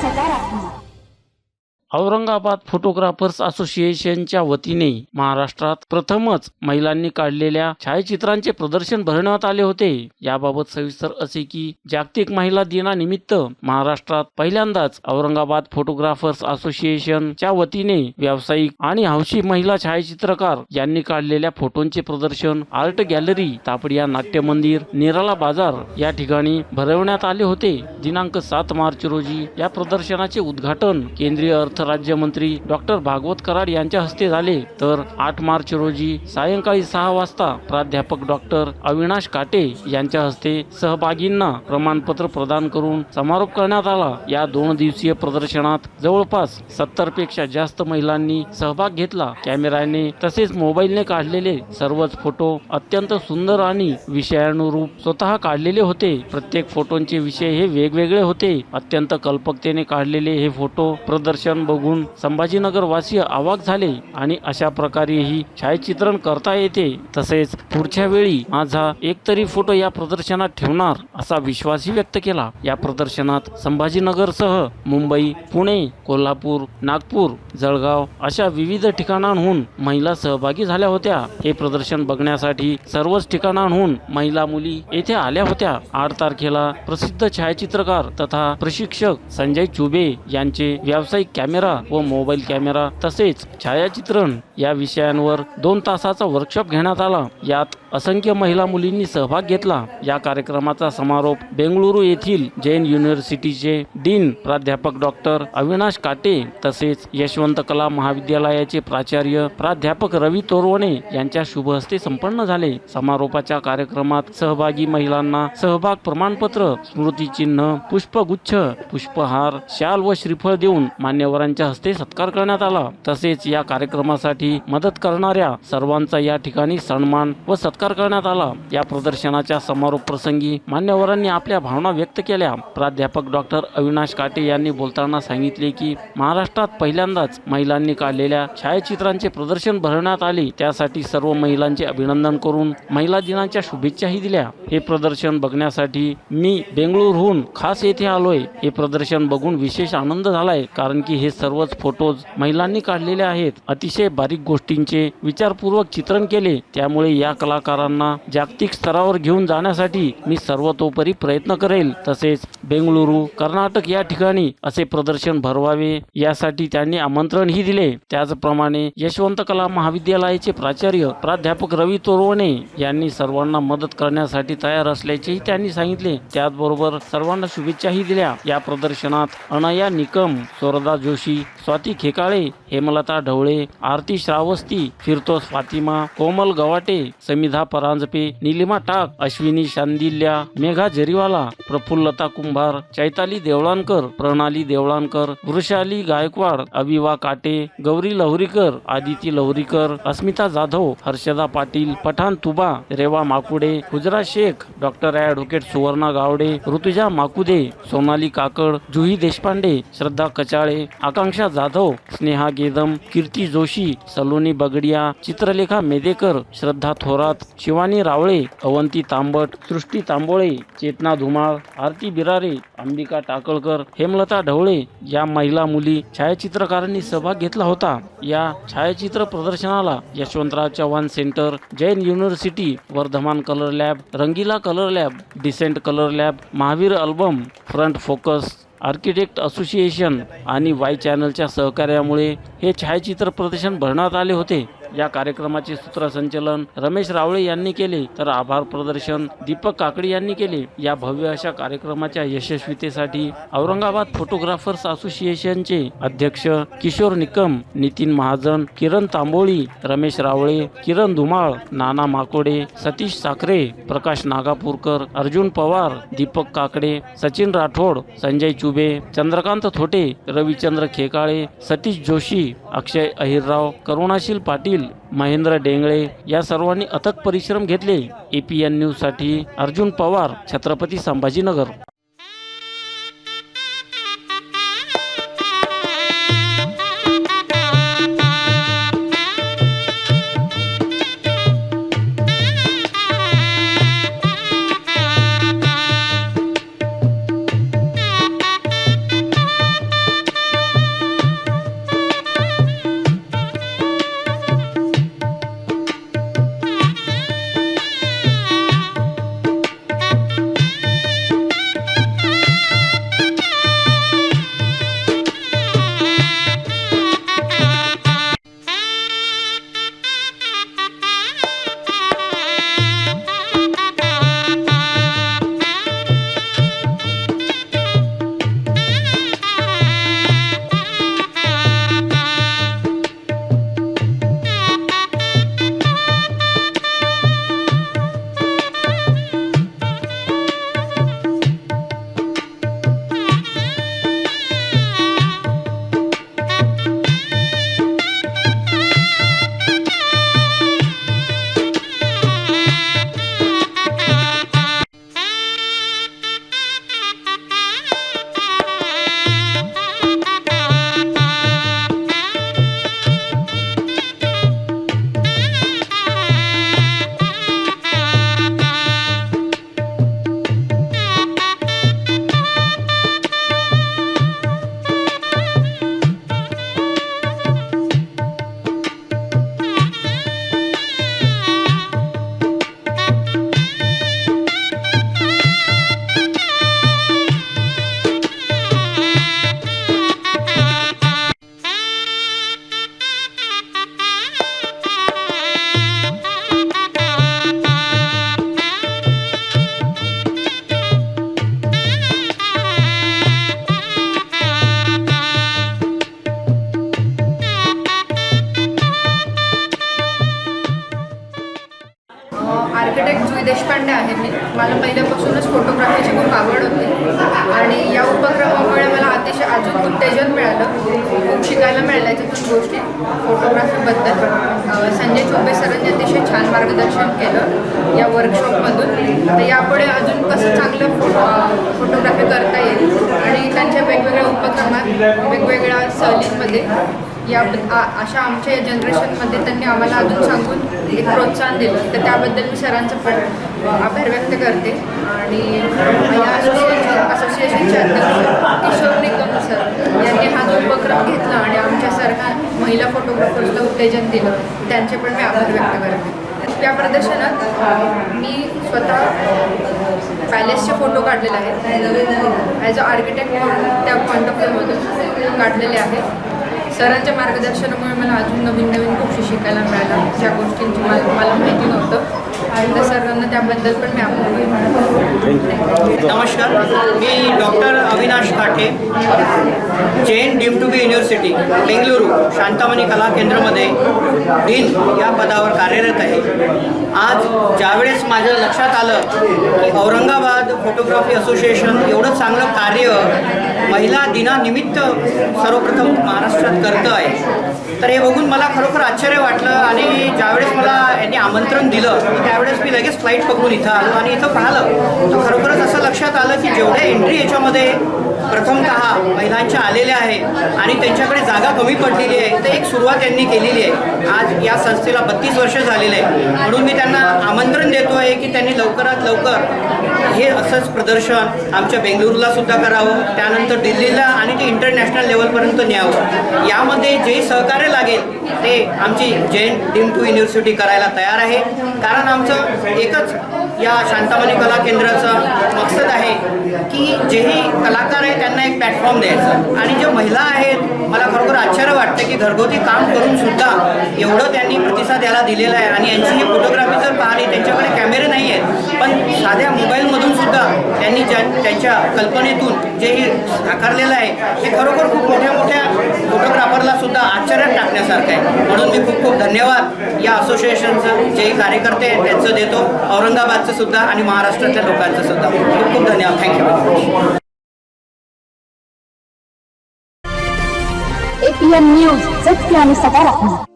sacar a Aurangabad photographers असोसिएशनच्या वतीने महाराष्ट्रात प्रथमच महिलांनी काढलेल्या छायाचित्रांचे प्रदर्शन भरण्यात आले होते. याबाबत सविस्तर असे की जागतिक महिला दिनानिमित्त महाराष्ट्रात पहिल्यांदाच औरंगाबाद फोटोग्राफर्स असोसिएशनच्या वतीने व्यावसायिक आणि हौशी महिला छायाचित्रकार यांनी काढलेल्या फोटोंचे प्रदर्शन आर्ट गॅलरी तापडिया नाट्य मंदिर निराला बाजार या ठिकाणी भरवण्यात आले होते. दिनांक सात मार्च रोजी या प्रदर्शनाचे उद्घाटन केंद्रीय अर्थ राज्यमंत्री डॉक्टर भागवत कराड यांच्या हस्ते झाले. तर आठ मार्च रोजी सायंकाळी सहा वाजता प्राध्यापक डॉक्टर अविनाश काटे यांच्या हस्ते सहभागींना प्रमाणपत्र प्रदान करून समारोप करण्यात आला. या दोन दिवसीय प्रदर्शनात जवळपास सत्तरपेक्षा जास्त महिलांनी सहभाग घेतला. कॅमेऱ्याने तसेच मोबाईलने काढलेले सर्वच फोटो अत्यंत सुंदर आणि विषयानुरूप स्वतः काढलेले होते. प्रत्येक फोटोंचे विषय हे वेगवेगळे होते. अत्यंत कल्पकतेने काढलेले हे फोटो प्रदर्शन बघून संभाजीनगरवासीय आवाक अवाक झाले आणि अशा प्रकारेही छायाचित्रण करता येते. तसेच पुढच्या वेळी माझा एकतरी फोटो या प्रदर्शनात ठेवणार असा विश्वासही व्यक्त केला. या प्रदर्शनात संभाजीनगरसह मुंबई पुणे कोल्हापूर नागपूर जळगाव अशा विविध ठिकाणांहून महिला सहभागी झाल्या होत्या. हे प्रदर्शन बघण्यासाठी सर्वच ठिकाणांहून महिला मुली येथे आल्या होत्या. आठ तारखेला प्रसिद्ध छायाचित्रकार तथा प्रशिक्षक संजय चुबे यांचे व्यावसायिक कॅमेरा व मोबाईल कॅमेरा तसेच छायाचित्रण या विषयांवर दोन तासाचा वर्कशॉप घेण्यात आला. यात असंख्य महिला मुलींनी सहभाग घेतला. या कार्यक्रमाचा समारोप बेंगळुरू येथील जैन युनिव्हर्सिटीचे डीन प्राध्यापक डॉक्टर अविनाश काटे तसेच यशवंत कला महाविद्यालयाचे प्राचार्य प्राध्यापक रवी तोरवणे यांच्या शुभ हस्ते संपन्न झाले. समारोपाच्या कार्यक्रमात सहभागी महिलांना सहभाग प्रमाणपत्र स्मृतिचिन्ह पुष्पगुच्छ पुष्पहार शाल व श्रीफळ देऊन मान्यवरांच्या हस्ते सत्कार करण्यात आला. तसेच या कार्यक्रमासाठी मदत करणाऱ्या सर्वांचा या ठिकाणी सन्मान व सत्कार करण्यात आला. या प्रदर्शनाच्या समारोप प्रसंगी मान्यवरांनी आपल्या भावना व्यक्त केल्या. प्राध्यापक डॉक्टर अविनाश काटे यांनी बोलताना सांगितले की महाराष्ट्रात पहिल्यांदाच महिलांनी काढलेल्या छायाचित्रांचे प्रदर्शन भरवण्यात आले. त्यासाठी सर्व महिलांचे अभिनंदन करून महिला दिनाच्या शुभेच्छाही दिल्या. हे प्रदर्शन बघण्यासाठी मी बेंगळुरूहून खास येथे आलोय. हे प्रदर्शन बघून विशेष आनंद झालाय कारण की हे सर्वच फोटोज महिलांनी काढलेले आहेत. अतिशय बारीक गोष्टींचे विचारपूर्वक चित्रण केले. त्यामुळे या कलाकारांना जागतिक स्तरावर घेऊन जाण्यासाठी मी सर्वतोपरी प्रयत्न करेल. तसेच बेंगळुरू कर्नाटक या ठिकाणी असे प्रदर्शन भरवावे यासाठी त्यांनी आमंत्रणही दिले. त्याचप्रमाणे यशवंत कला महाविद्यालयाचे प्राचार्य प्राध्यापक रवी तोरवणे यांनी सर्वांना मदत करण्यासाठी तयार असल्याचेही त्यांनी सांगितले. त्याचबरोबर सर्वांना शुभेच्छाही दिल्या. या प्रदर्शनात अनया निकम स्वरदा जोशी स्वाती खेकाळे हेमलता ढवळे आरती श्रावस्ती फिरतोस फातिमा कोमल गवाटे समिधा परांजपे निलिमा टाक अश्विनी शांदिल्या मेघा जरीवाला प्रफुल्लता कुंभार चैताली देवळांकर प्रणाली देवळांकर वृषाली गायकवाड अविवा काटे गौरी लहरीकर आदिती लहरीकर अस्मिता जाधव हर्षदा पाटील पठाण तुबा रेवा माकुडे गुजरात शेख डॉक्टर ॲडव्होकेट सुवर्णा गावडे ऋतुजा माकुदे सोनाली काकड जुही देशपांडे श्रद्धा कचाळे आकांक्षा जाधव स्नेहा गेदम कीर्ती जोशी सलोनी बगडिया चित्रलेखा मेदेकर श्रद्धा थोरात शिवानी रावळे अवंती तांबट सृष्टी तांबोळे चेतना धुमाळ आरती बिरारे अंबिका टाकळकर हेमलता ढवळे या महिला मुली छायाचित्रकारांनी सहभाग घेतला होता. या छायाचित्र प्रदर्शनाला Yashwantrao Chavan centre Jain university Vardhaman colour lab Rangeela colour lab decent colour lab Mahavir album front focus architect association आणि वाय चॅनलच्या सहकार्यामुळे हे छायाचित्र प्रदर्शन भरण्यात आले होते. या कार्यक्रमाचे सूत्रसंचलन रमेश रावळे यांनी केले. तर आभार प्रदर्शन दीपक काकडे यांनी केले. या भव्य अशा कार्यक्रमाच्या यशस्वीतेसाठी औरंगाबाद फोटोग्राफर्स असोसिएशनचे अध्यक्ष किशोर निकम नितीन महाजन किरण तांबोळी रमेश रावळे किरण धुमाळ नाना माकोडे सतीश साखरे प्रकाश नागापूरकर अर्जुन पवार दीपक काकडे सचिन राठोड संजय चुबे चंद्रकांत थोटे रविचंद्र खेकाळे सतीश जोशी अक्षय अहिरराव करुणाशील पाटील महेंद्र डेंगळे या सर्वांनी अथक परिश्रम घेतले. एपीएन न्यूजसाठी अर्जुन पवार छत्रपती संभाजीनगर. देशपांडे आहे मी मला पहिल्यापासूनच फोटोग्राफीची खूप आवड होती. आणि या उपक्रमामुळे मला अतिशय अजून उत्तेजन मिळालं. खूप शिकायला मिळालं याच्यातून गोष्टी. फोटोग्राफीबद्दल संजय चोबे सरांनी अतिशय छान मार्गदर्शन केलं या वर्कशॉपमधून तर यापुढे अजून कसं चांगलं फोटो फोटोग्राफी करता येईल आणि त्यांच्या वेगवेगळ्या उपक्रमात वेगवेगळ्या सहलींमध्ये. या आ- अशा आमच्या या जनरेशनमध्ये त्यांनी आम्हाला अजून सांगून एक प्रोत्साहन दिलं. तर त्याबद्दल मी सरांचं पण आभार व्यक्त करते. आणि या असोसिएशन असोसिएशनचे अध्यक्ष किशोर निकम सर यांनी हा जो उपक्रम घेतला आणि आमच्या सरकार महिला फोटोग्राफर्सला उत्तेजन दिलं त्यांचे पण मी आभार व्यक्त करते. या प्रदर्शनात मी स्वतः पॅलेसचे फोटो काढलेले आहेत. ॲज अ आर्किटेक्ट त्या पॉईंट ऑफ व्ह्यूमधून काढलेले आहेत. सरांच्या मार्गदर्शनामुळे मला अजून नवीन नवीन गोष्टी शिकायला मिळाल्या. ज्या गोष्टींची मला मला माहिती नव्हतं. आणि त्या सरांना त्याबद्दल पण मी नमस्कार. मी doctor Avinash Kathe Jain deemed to be university Bengaluru Shantamani कला केंद्रामध्ये डीन या पदावर कार्यरत आहे. आज ज्यावेळेस माझ्या लक्षात आलं की औरंगाबाद फोटोग्राफी असोसिएशन एवढं चांगलं कार्य महिला दिनानिमित्त सर्वप्रथम महाराष्ट्रात करतं आहे. तर हे बघून मला खरोखर आश्चर्य वाटलं आणि ज्यावेळेस मला यांनी आमंत्रण दिलं त्यावेळेस मी लगेच फ्लाईट पकडून इथं आलो आणि इथं पाहिलं. तर खरोखरच असं लक्षात आलं की जेवढ्या एंट्री याच्यामध्ये प्रथमतः महिलांच्या आलेल्या आहे आणि त्यांच्याकडे जागा कमी पडलेली आहे तर एक सुरुवात त्यांनी केलेली आहे. आज या संस्थेला बत्तीस वर्ष झालेले आहे म्हणून मी त्यांना आमंत्रण देतो आहे की त्यांनी लवकरात लवकर हे असंच प्रदर्शन आमच्या बेंगलुरूला सुद्धा करावं त्यानंतर दिल्लीला आणि ते इंटरनॅशनल लेवलपर्यंत न्यावं. यामध्ये जे सहकार्य लागेल ते आमची जैन डीम टू युनिव्हर्सिटी करायला तयार आहे. कारण आमचं एकच या शांतामणी कला केंद्राचं मकसद आहे की जेही कलाकार आहे त्यांना एक प्लॅटफॉर्म द्यायचं. आणि ज्या महिला आहेत मला खरोखर आश्चर्य वाटतं की घरगुती काम करून सुद्धा एवढं त्यांनी प्रतिसाद याला दिलेला आहे. आणि यांची ही फोटोग्राफी जर पाहिली त्यांच्याकडे कॅमेरे नाही आहेत पण साध्या मोबाईलमधून सुद्धा त्यांनी ज्या त्यांच्या कल्पनेतून जे हे साकारलेलं आहे हे खरोखर खूप मोठ्या मोठ्या फोटोग्राफरला सुद्धा आश्चर्यात टाकण्यासारखं आहे. म्हणून मी खूप खूप धन्यवाद या असोसिएशनचं जे कार्यकर्ते आहेत त्यांचं देतो औरंगाबादचं सुद्धा आणि महाराष्ट्रातल्या लोकांचं सुद्धा. खूप खूप धन्यवाद. थँक्यू एपीएन न्यूज सत्य आणि सकारात्मक